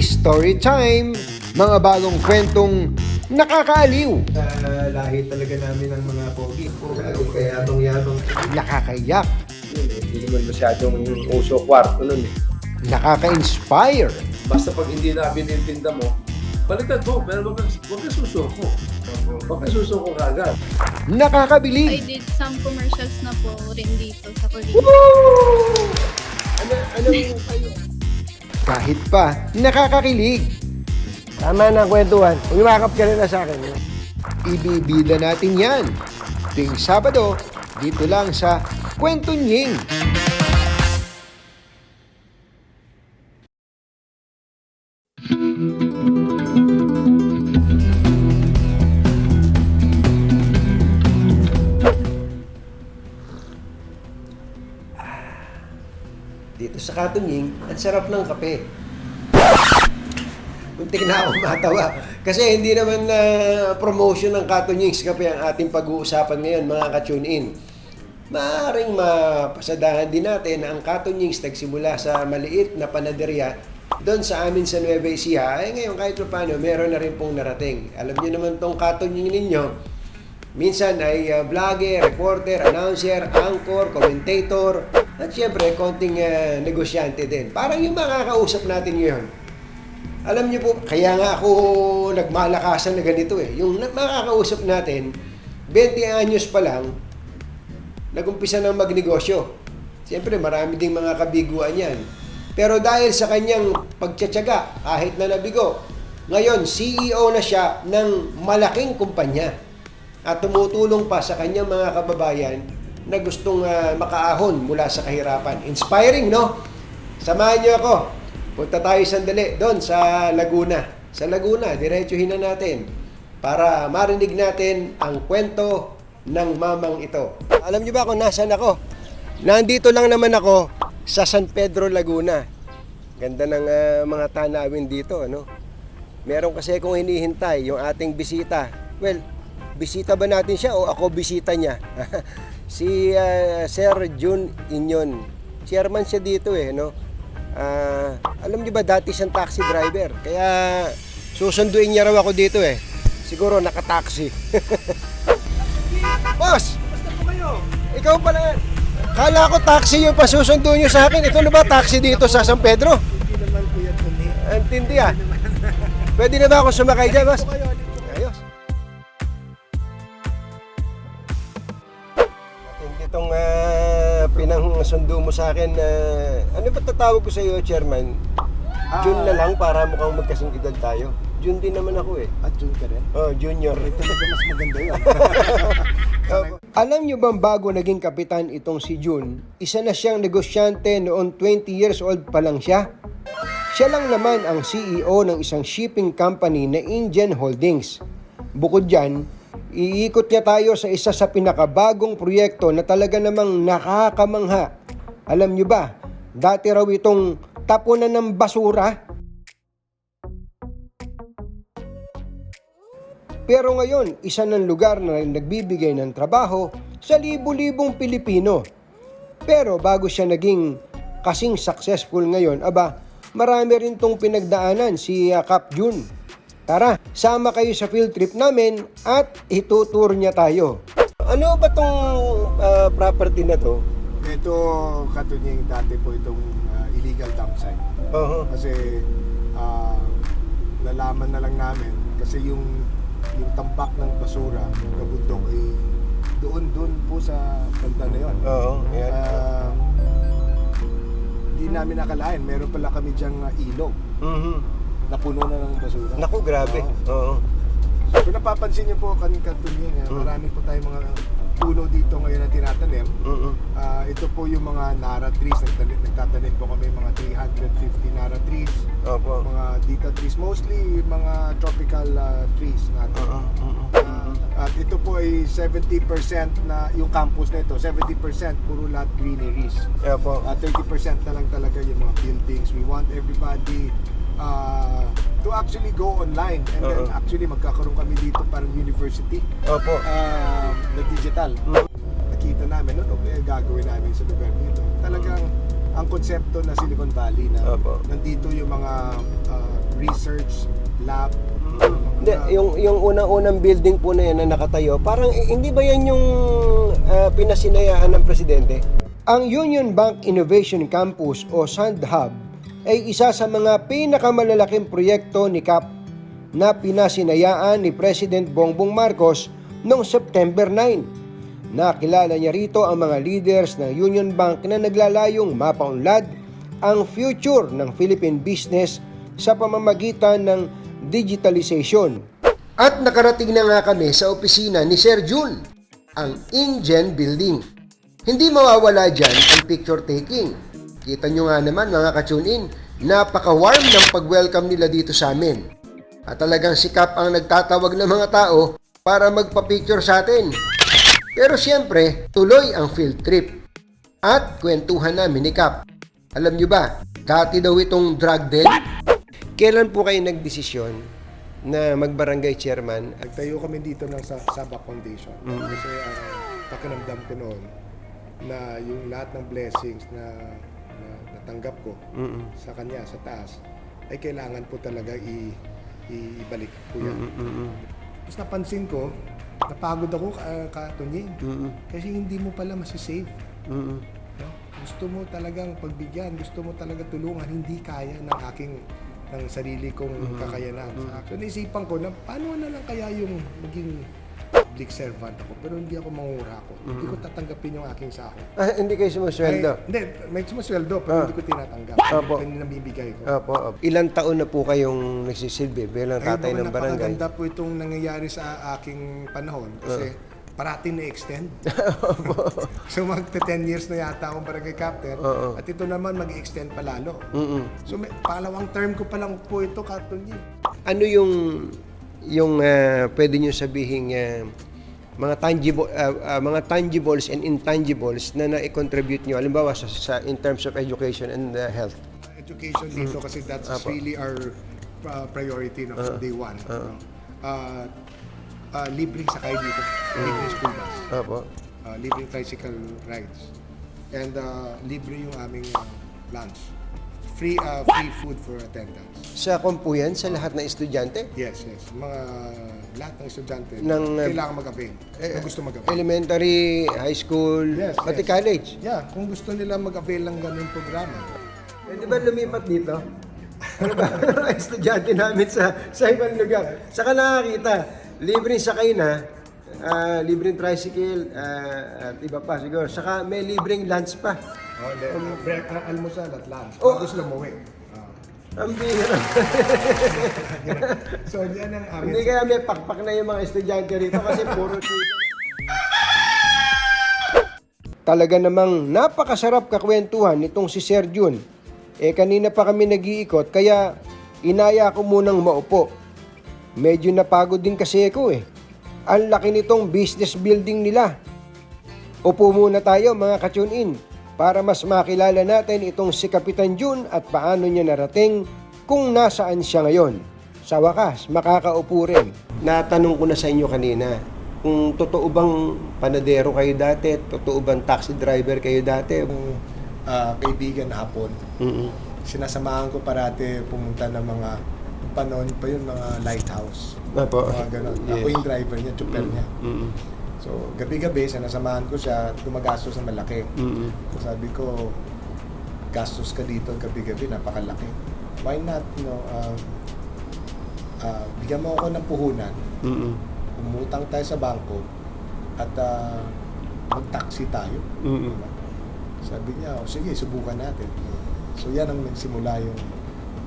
Story time! Mga bagong kwentong nakakaaliw, Sa lahi talaga namin ng mga pogi. Lalo kaya atong yabang. nakakaiyak, Hindi naman masyadong uso kwarto nun eh. nakaka-inspire, Basta pag hindi na binintinda mo, baliktad mo, pero wag ka, wag ka susuko. Wag ka susuko kagad. I nakakabilib, did some commercials na po rin dito sa Korea. Ano, ano kayo? Kahit pa nakakakilig. Tama na kwentuhan. Umimakap ka rin na sa akin. Ibibida natin yan. Tuwing Sabado, dito lang sa Kwento Nying. Sa Katunying, ang sarap ng kape. Muntik na ako matawa. Kasi hindi naman na promotion ng Katunying's kape ang ating pag-uusapan ngayon, mga ka-tune in. Maaaring mapasadahan din natin na ang Katunying's nagsimula sa maliit na panaderya doon sa amin sa Nueva Ecija. Ay ngayon kahit pa paano, meron na rin pong narating. Alam niyo naman tong Katunying ninyo, Minsan ay uh, vlogger, reporter, announcer, anchor, commentator, at syempre, konting uh, negosyante din. Parang yung makakausap natin ngayon. Alam niyo po, kaya nga ako nagmalakasan na ganito eh. Yung makakausap natin, 20 anyos pa lang, nagumpisa ng magnegosyo. Siyempre, marami ding mga kabiguan yan. Pero dahil sa kanyang pagtsatsaga, kahit na nabigo, ngayon, CEO na siya ng malaking kumpanya at tumutulong pa sa kanyang mga kababayan na gustong ah, makaahon mula sa kahirapan. Inspiring, no? Samahan niyo ako. Punta tayo sandali doon sa Laguna. Sa Laguna, diretsuhin na natin para marinig natin ang kwento ng mamang ito. Alam niyo ba kung nasan ako? Nandito lang naman ako sa San Pedro, Laguna. Ganda ng ah, mga tanawin dito, ano? Meron kasi kung hinihintay yung ating bisita. Well, bisita ba natin siya o ako bisita niya? si ah, Sir Jun Inyon. Chairman siya dito eh, no? Ah, alam niyo ba dati siyang taxi driver. Kaya susunduin niya raw ako dito eh. Siguro nakataxi. Boss! Basta po kayo? Ikaw pala. Kala ko taxi yung pasusundo niyo sa akin. Ito na ba taxi dito sa San Pedro? Hindi naman po yan kung Antindi ah. Pwede na ba ako sumakay dyan, boss? Mo sa akin na... ano ba tatawag ko sa iyo, Chairman? June na lang para mukhang magkasing edad tayo. June din naman ako eh. At June ka rin. Oh, junior. Talaga mas maganda yun. Alam niyo bang bago naging kapitan itong si June, isa na siyang negosyante noon 20 years old pa lang siya? Siya lang naman ang CEO ng isang shipping company na Indian Holdings. Bukod dyan, iikot niya tayo sa isa sa pinakabagong proyekto na talaga namang nakakamangha. Alam niyo ba, dati raw itong tapunan ng basura Pero ngayon, isa ng lugar na nagbibigay ng trabaho sa libu-libong Pilipino. Pero bago siya naging kasing successful ngayon, aba, marami rin tong pinagdaanan si uh, Cap. Tara, sama kayo sa field trip namin at itutur niya tayo. Ano ba tong ah, property na to? Ito, katunying dati po itong ah, illegal dump site. Oo. Kasi ah, nalaman na lang namin kasi yung yung tambak ng basura ng kabundok ay doon doon po sa banda na yun. Oo, yan. Ah, Hindi namin nakalain, meron pala kami diyang ah, ilog Mhm. na puno na ng basura. Naku, grabe. Oo. Kung napapansin niyo po kan katunying, ah, Mm. marami po tayong mga puno dito ngayon na tinatanim. Mhm. Ah, ito po yung mga Nara trees. Nagtanim, nagtatanim po kami mga 350 Nara trees. Opo. Mga Dita trees. Mostly mga tropical ah, trees natin. Mhm. Ah, at ito po ay 70% na yung campus na ito. 70% puro lahat greeneries. Opo. Ah, 30% na lang talaga yung mga buildings. We want everybody ah, to actually go online. And then Oo. actually magkakaroon kami dito parang university Opo. um, na digital. Mm. Nakita namin, ano kaya gagawin namin sa lugar dito? Talagang ang konsepto na Silicon Valley na Opo. nandito yung mga uh, research lab. Hindi, yung, yung unang-unang building po na yan na nakatayo, parang eh, hindi ba yan yung ah, pinasinayaan ng presidente? Ang Union Bank Innovation Campus o Sand Hub ay isa sa mga pinakamalalaking proyekto ni CAP na pinasinayaan ni President Bongbong Marcos noong September 9. Nakilala niya rito ang mga leaders ng Union Bank na naglalayong mapaunlad ang future ng Philippine business sa pamamagitan ng digitalization. At nakarating na nga kami sa opisina ni Sir Jun, ang InGen Building. Hindi mawawala dyan ang picture taking. Kita nyo nga naman mga ka-tune in, napaka-warm ng pag-welcome nila dito sa amin. At talagang sikap ang nagtatawag ng mga tao para magpa-picture sa atin. Pero siyempre, tuloy ang field trip. At kwentuhan namin ni Kap. Alam nyo ba, dati daw itong drug den. Kailan po kayo nagdesisyon na magbarangay chairman? Nagtayo kami dito ng sa Saba Foundation. Kasi ang pakiramdam ko noon na yung lahat ng blessings na, na natanggap ko sa kanya, sa taas, ay kailangan po talaga i, i- ibalik po yan. Tapos napansin ko, napagod ako ka, katunying. Kasi hindi mo pala masisave. No? Gusto mo talagang pagbigyan, gusto mo talaga tulungan, hindi kaya ng aking ng sarili kong kakayanan. So naisipan ko na paano na lang kaya yung maging public servant ako pero hindi ako mangungura ako. Hindi ko tatanggapin yung aking sahod. Ah, hindi kayo sumasweldo? Ay, hindi, may sumasweldo pero Ah. hindi ko tinatanggap. Opo. Ito yung nabibigay ko. Opo, opo. Ilang taon na po kayong nagsisilbi bilang Ayun tatay ng barangay? napakaganda po itong nangyayari sa aking panahon kasi parating na-extend. so magta 10 years na yata akong barangay captain at ito naman mag-extend pa lalo. So may, palawang term ko pa lang po ito, Yi. Ano yung yung ah, pwede niyo sabihin mga tangible ah, ah, mga tangibles and intangibles na na-contribute niyo halimbawa sa, sa in terms of education and ah, health. Education dito kasi that's really our uh, priority no, from day one. no? Uh, uh, libreng sakay dito. Libreng school bus. Opo. uh, libreng tricycle rides. And uh, libre yung aming uh, lunch. Free uh, free food for attendance. Sa kumpuyan sa lahat ng estudyante, Yes, yes. Mga lahat ng estudyante Ng, uh, kailangan mag-avail. eh, Kung gusto mag-avail. elementary, high school, Yes, pati yes. college. Yeah, kung gusto nila mag-avail ng ganung programa. Eh, di ba lumipat dito? Ano ba? Mga estudyante namin sa, sa ibang lugar. Saka nakakita, libreng sakay na, ah, libreng tricycle, ah, at iba pa siguro. Saka may libreng lunch pa. Oh, then, uh, break, uh, almusal at lunch. Oh. Bago sila umuwi. Ah. Ang bihira. so, yan ang amin. Hindi kaya may pakpak na yung mga estudyante rito kasi puro. Talaga namang napakasarap kakwentuhan nitong si Sir Jun. Eh kanina pa kami nag-iikot kaya inaya ko munang maupo. Medyo napagod din kasi ako eh. Ang laki nitong business building nila. Upo muna tayo mga ka-tune in para mas makilala natin itong si Kapitan Jun at paano niya narating kung nasaan siya ngayon. Sa wakas, makakaupo rin. Natanong ko na sa inyo kanina, kung totoo bang panadero kayo dati, totoo bang taxi driver kayo dati? Uh, kaibigan na hapon, Mm-mm. sinasamahan ko parati pumunta ng mga panon pa yun, mga lighthouse. Apo. Mga ganun. Yes. Ako yung driver niya, chopper niya. Mm-mm. So, gabi-gabi, sinasamahan ko siya, gumagastos ng malaki. Mm-mm. So, sabi ko, gastos ka dito gabi-gabi, napakalaki. Why not, you know, um, uh, bigyan mo ako ng puhunan, Mm-mm. umutang tayo sa bangko, at uh, mag-taxi tayo. Diba? Sabi niya, oh, sige, subukan natin. So, yan ang nagsimula yung,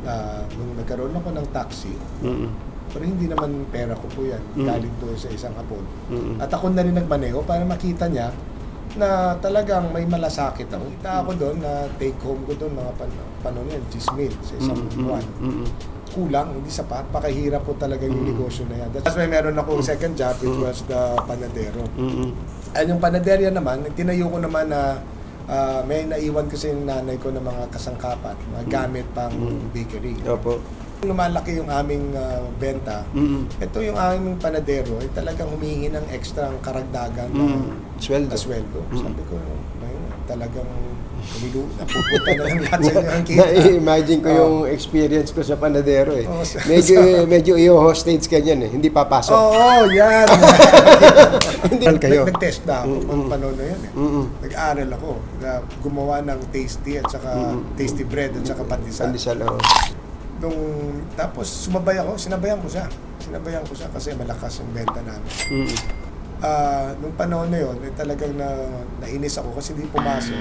uh, nung nagkaroon ako ng taxi, Mm-mm. Pero hindi naman pera ko po yan. Mm. Galing po sa isang hapon. Mm-mm. At ako na rin nagmaneho para makita niya na talagang may malasakit ako. Kita ako doon na take home ko doon mga pan panon yan, 10 mil sa isang Mm-mm. buwan. Mm-mm. Kulang, hindi sapat. Pakahirap po talaga yung negosyo na yan. That's why meron akong second job, it was the panadero. Mm-mm. Ay, yung panaderya naman, tinayo ko naman na ah, may naiwan kasi yung nanay ko ng mga kasangkapan, mga gamit pang bakery. Opo. Lumalaki yung aming ah, benta, Mm-mm. ito yung aming panadero ay talagang humingi ng extra ang karagdagan na, Mm. Sweldo. na sweldo. Sabi ko, ayun, talagang Pumilu, napupunta na lang lahat sa inyo ang kita. Na-imagine ko yung experience ko sa panadero eh. Oo, sa- Medyo, medyo i-hostage ka niyan eh. Hindi papasok. Oo, yan. Hindi kayo. Nag- Nag-test na ako panahon na yan eh. Mm-mm. Nag-aaral ako na gumawa ng tasty at saka tasty bread at saka pandesal. Pandesal, oo. Nung, tapos sumabay ako, sinabayan ko siya. Sinabayan ko siya kasi malakas ang benta namin. Mm-mm. Ah, nung panahon na yon, eh, talagang na, nainis ako kasi hindi pumasok.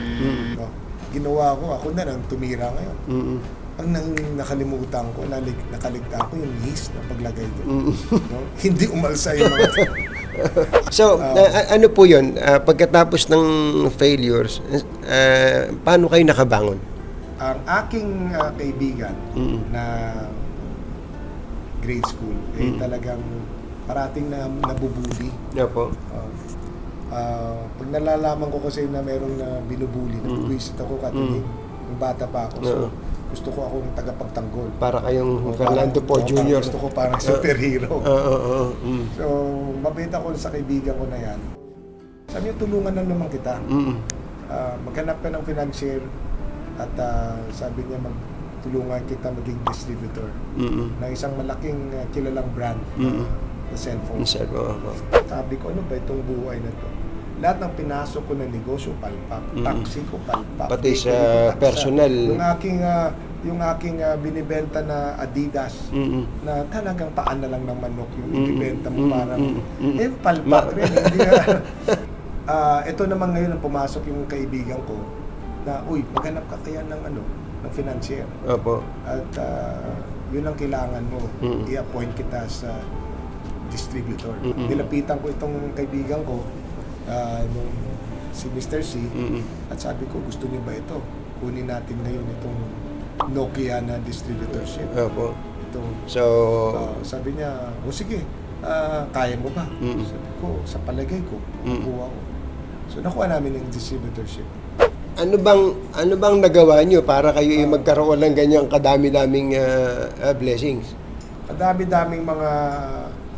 No? Ginawa ko, ako na lang tumira ngayon. Mm-mm. Ang nang nakalimutan ko, nalig, nakaligtaan ko yung yeast na paglagay doon. Mm-mm. No? Hindi umalsa yung mga So, a- a- ano po yun? Ah, pagkatapos ng failures, ah, paano kayo nakabangon? Ang aking ah, kaibigan Mm-mm. na grade school, eh, Mm. talagang parating na nabubuli. Opo. Uh, ah, pag nalalaman ko kasi na merong na binubuli, Mm. nabubuisit ako katuloy. Nung bata pa ako. So, Oo. gusto ko akong tagapagtanggol. Para kayong O, Fernando parang- Po o, parang Jr. Gusto ko parang superhero. Oo, oo, oo. Mm. So, mabait ako sa kaibigan ko na yan. Sabi niya, tulungan na naman kita. Mm-mm. Ah, maghanap ka ng financier at ah, sabi niya magtulungan kita maging distributor Mm-mm. ng isang malaking ah, kilalang brand Mm. na, na cellphone. Ang sabi, ko, ano ba itong buhay na to? Lahat ng pinasok ko na negosyo, palpak. Mm. Taxi ko, palpak. Pati sa taksa. personal. Yung aking, ah, yung aking ah, binibenta na Adidas, Mm-mm. na talagang paan na lang ng manok yung Mm, ibibenta mo mm, parang mm, mm. eh palpak Ma- rin hindi ah. Ah, ito naman ngayon ang pumasok yung kaibigan ko na uy maghanap ka kaya ng ano ng financier Opo. at ah, yun ang kailangan mo Mm. i-appoint kita sa distributor Mm-mm. nilapitan ko itong kaibigan ko ah, nung si Mr. C Mm-mm. at sabi ko gusto niyo ba ito kunin natin ngayon itong Nokia na distributorship Opo. itong So, Ah, sabi niya, o sige, ah, kaya mo ba? Mm. Sabi ko, sa palagay ko, Mm. makukuha ko. So nakuha namin yung distributorship. Ano bang ano bang nagawa niyo para kayo ay magkaroon ng ganyang kadami-daming ah, ah, blessings? Kadami-daming mga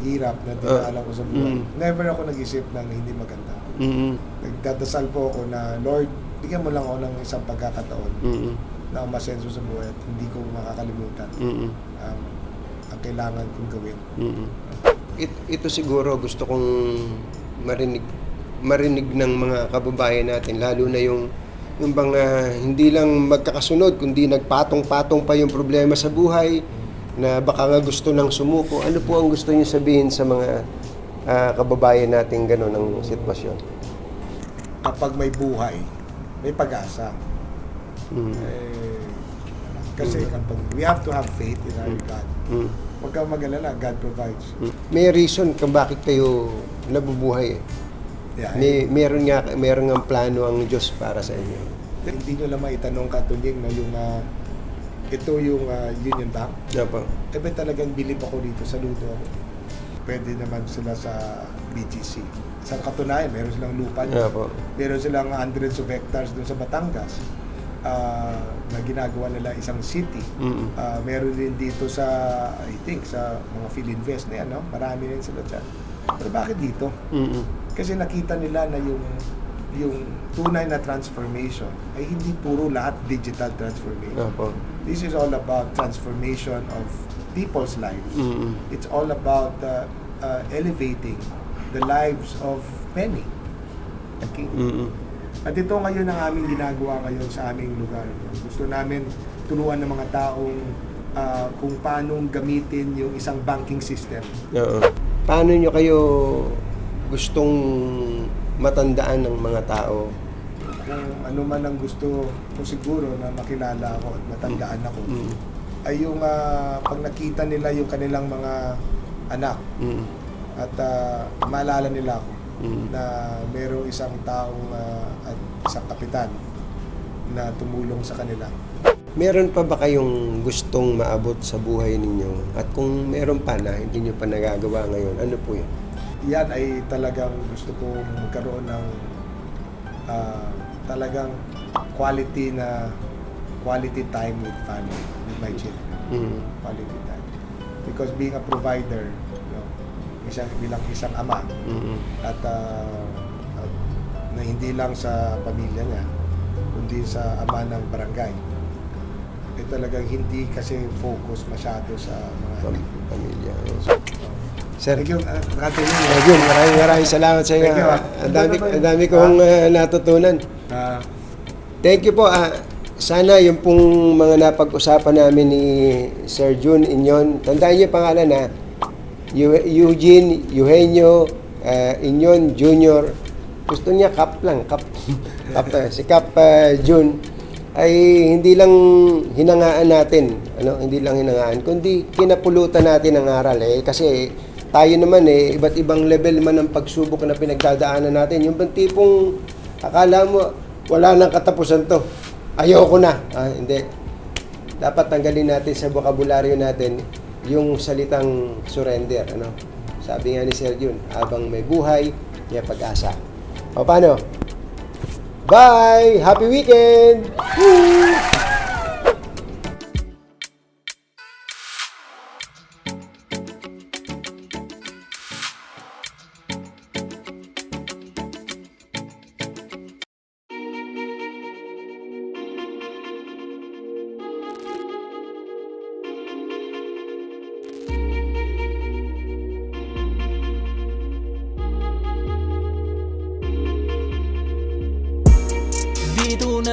hirap na dinaanan ko sa buhay. Mm. Never ako nag-isip ng hindi maganda. Mm-mm. Nagdadasal po ako na, Lord, bigyan mo lang ako ng isang pagkakataon Mm-mm. na umasenso sa buhay at hindi ko makakalimutan Mm-mm. ang, ang kailangan kong gawin. Mm-mm. It- ito siguro gusto kong marinig marinig ng mga kababayan natin lalo na yung yung bang ah, hindi lang magkakasunod kundi nagpatong-patong pa yung problema sa buhay na baka nga gusto nang sumuko. Ano po ang gusto niyo sabihin sa mga ah, kababayan natin gano'n ang sitwasyon? Kapag may buhay, may pag-asa. Mm. Eh, kasi kapag we have to have faith in our God. Mm. Huwag kang mag-alala, God provides. Mm. May reason kung bakit kayo nabubuhay eh. Yeah, May meron nga meron nga plano ang Diyos para sa inyo. Hindi nyo lang maitanong katunying na yung ah, ito yung ah, Union Bank. Opo. Eh ba talagang bilib ako dito, saludo ako. Pwede naman sila sa BGC. Sa katunayan, meron silang lupa. Opo. Meron silang hundreds of hectares doon sa Batangas ah, na ginagawa nila isang city. Mm. Ah, meron din dito sa, I think, sa mga Philinvest na yan, no? marami rin sila dyan. Pero bakit dito? Mm. Kasi nakita nila na yung yung tunay na transformation ay hindi puro lahat digital transformation. Opo. This is all about transformation of people's lives. Mm. It's all about uh, uh, elevating the lives of many. Okay? Mm. At ito ngayon ang aming ginagawa ngayon sa aming lugar. Gusto namin turuan ng mga taong ah, kung paano gamitin yung isang banking system. Oo. Paano nyo kayo gustong matandaan ng mga tao? Kung ano man ang gusto ko siguro na makilala ako at matandaan ako, Mm. ay yung ah, pag nakita nila yung kanilang mga anak Mm. at ah, maalala nila ako Mm. na merong isang taong ah, at isang kapitan na tumulong sa kanila. Meron pa ba kayong gustong maabot sa buhay ninyo? At kung meron pa na hindi nyo pa nagagawa ngayon, ano po yun? Yan ay talagang gusto ko magkaroon ng ah, talagang quality na quality time with family, with my children. Mm. Quality time. Because being a provider, you know, isang, bilang isang ama, Mm. at, ah, at na hindi lang sa pamilya niya, kundi sa ama ng barangay. Eh talagang hindi kasi focus masyado sa mga Pam- Pamilya. Sir, Thank you, uh. Uh, Jun, maraming maraming salamat sa iyo. Thank you, ah. Ang dami, ang dami kong uh, natutunan. Ah, Thank you po. ah. sana yung pong mga napag-usapan namin ni Sir Jun Inyon, tandaan niyo pangalan na Eu- Eugene Eugenio uh, Inyon Jr. Gusto niya Kap lang, Kap, Kap uh, si Kap uh, Jun ay hindi lang hinangaan natin, ano, hindi lang hinangaan, kundi kinapulutan natin ang aral eh kasi tayo naman eh iba't ibang level man ng pagsubok na pinagdadaanan natin. Yung bang tipong akala mo wala nang katapusan to. Ayoko na. Ah, hindi. Dapat tanggalin natin sa bokabularyo natin yung salitang surrender. Ano? Sabi nga ni Sir Jun, habang may buhay, may pag-asa. O paano? Bye! Happy weekend! Dito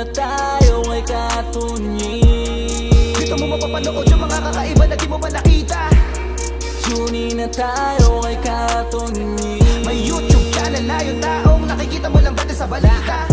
na tayo kay Katunyi Dito mo mapapanood yung mga kakaiba na di mo pa nakita? Tune in na tayo kay Katunyi May YouTube channel na yung taong nakikita mo lang dati sa balita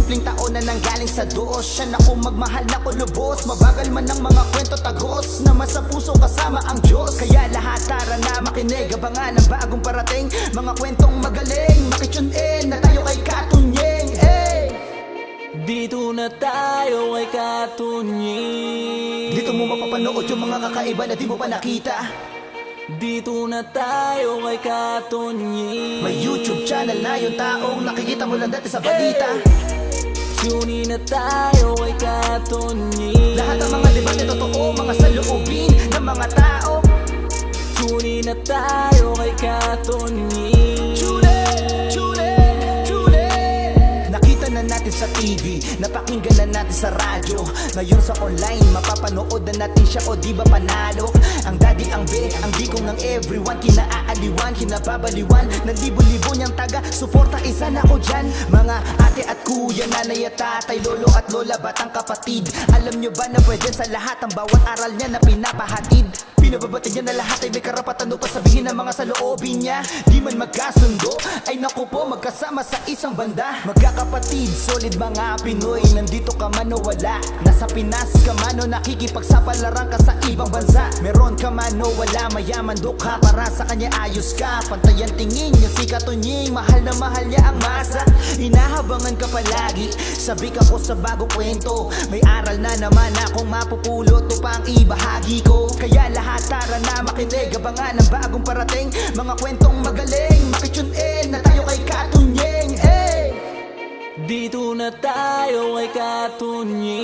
Simpleng tao na nanggaling sa doos Siya na kung magmahal na ko lubos Mabagal man ang mga kwento tagos Naman sa puso kasama ang Diyos. Kaya lahat tara na makinig. Abangan ang bagong parating. Mga kwentong magaling Makitune in na tayo kay Katunyeng eh. Dito na tayo kay Katunyi Dito mo mapapanood yung mga kakaiba na di mo pa nakita. Dito na tayo kay Katunyi May YouTube channel na yung taong nakikita mo lang dati sa balita. Tune in na tayo kay Katunyi Lahat ng mga debate totoo, mga saloobin ng mga tao. Tune in na tayo kay Katunyi Chule, chule, chule Nakita na natin sa TV, napakinggan na natin sa radyo. Ngayon sa online, mapapanood na natin siya o di ba panalo? Ang daddy, ang be, ang bikong ng everyone Kinaaaliwan, kinababaliwan Ng libo-libo niyang taga, suporta isa na ko dyan. Mga ate at kuya, nanay at tatay Lolo at lola, batang kapatid. Alam nyo ba na pwede sa lahat Ang bawat aral niya na pinapahatid? Pinababati niya na lahat ay may karapatan upang sabihin ng mga saloobin niya. Di man magkasundo, ay naku po magkasama sa isang banda. Magkakapatid, solid mga Pinoy Nandito ka man o wala. Nasa Pinas ka man o nakikipagsapalaran ka sa ibang bansa. Meron ka man o wala, mayaman dukha Para sa kanya ayos ka, pantayan tingin niya si Katunying Mahal na mahal niya ang masa. Inahabangan ka palagi Sabi ka ko sa bagong kwento. May aral na naman akong mapupulot upang ibahagi ko. Kaya lahat tara na makinig Abangan ang bagong parating. Mga kwentong magaling Makitune in na tayo kay Katunyeng eh. Dito na tayo kay Katunyi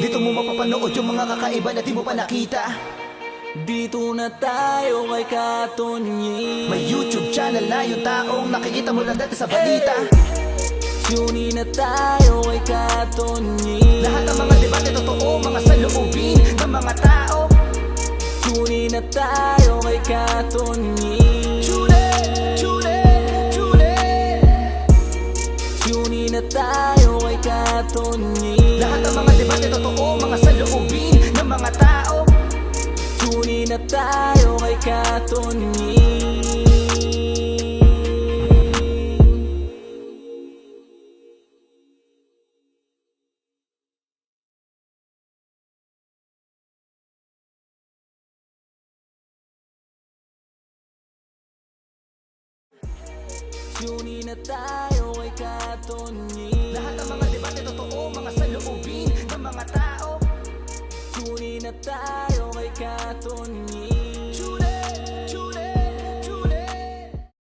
Dito mo mapapanood yung mga kakaiba na di mo pa nakita Dito na tayo kay Katunyi May YouTube channel na yung taong nakikita mo lang dati sa balita. Tune na tayo kay Katunyi Lahat ng mga debate totoo, mga saloobin ng mga tao. Tune na tayo kay Chule, chule, chule Tune in na tayo kay Katunyi Lahat ng mga debate totoo, tayo kay Katunyi